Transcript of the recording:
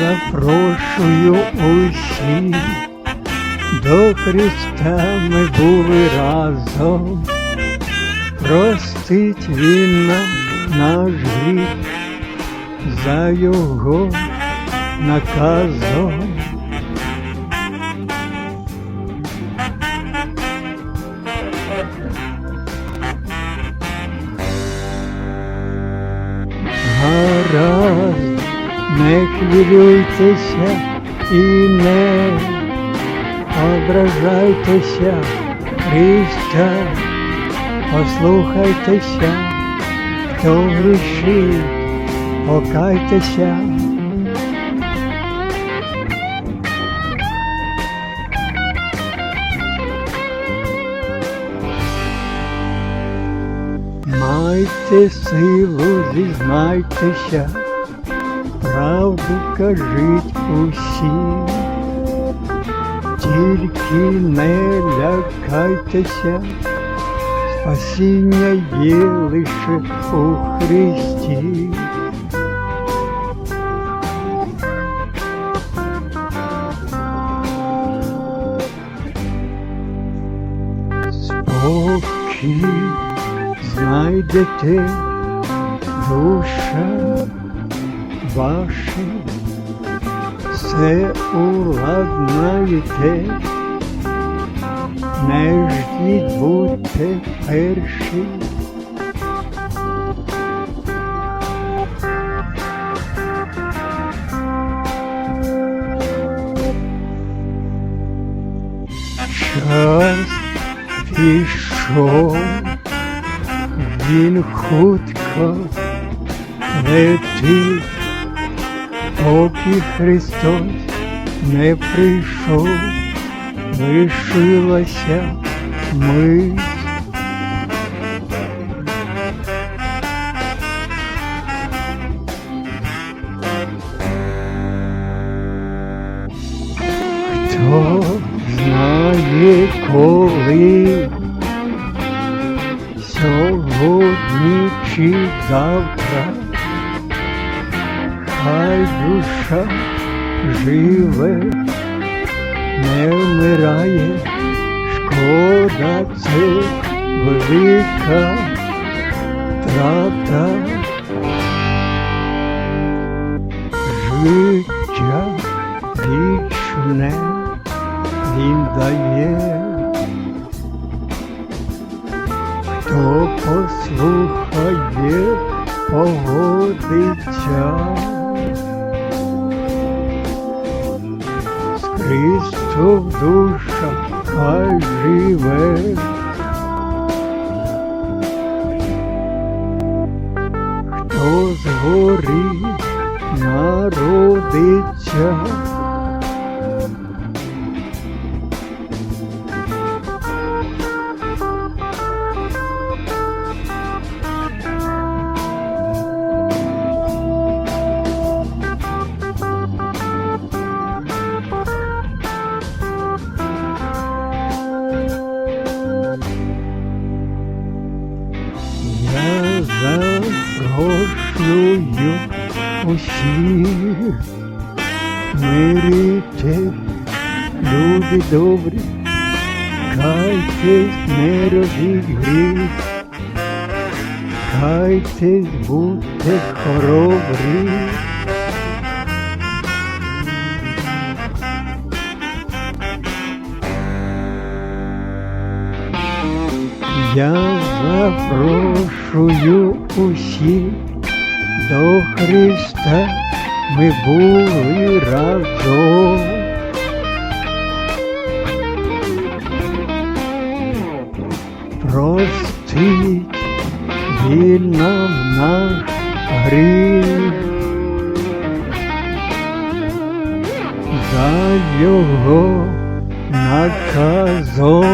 запрошую усіх, до Христа ми були разом, простить Він нам наш гріх за Його наказом. Хвилюйтеся і не ображайтеся, Христа, послухайтеся, хто грішить, покайтеся. Майте силу, зізнайтеся, правду кажіть усім, тільки не лякайтеся, спасіння є лише у Христі. Спокій знайдете душа ваша, все уладнаєте, не ждіть будьте перші. Час пішов, він хутко летить, поки Христос не прийшов, лишилася мить. Хто знає коли, сьогодні чи завтра, хай душа живе, не вмирає, шкода це велика трата. Життя вічне він дає, хто послухає, погодиться. З в душах хай живе. Хто згори народиться. Запрошую усіх, миріте, люди добрі, кайтесь, не робіть гріх, кайтесь, будьте хоробрі. Я запрошую усіх до Христа, ми були разом. Простить нам наш гріх. За його наказом.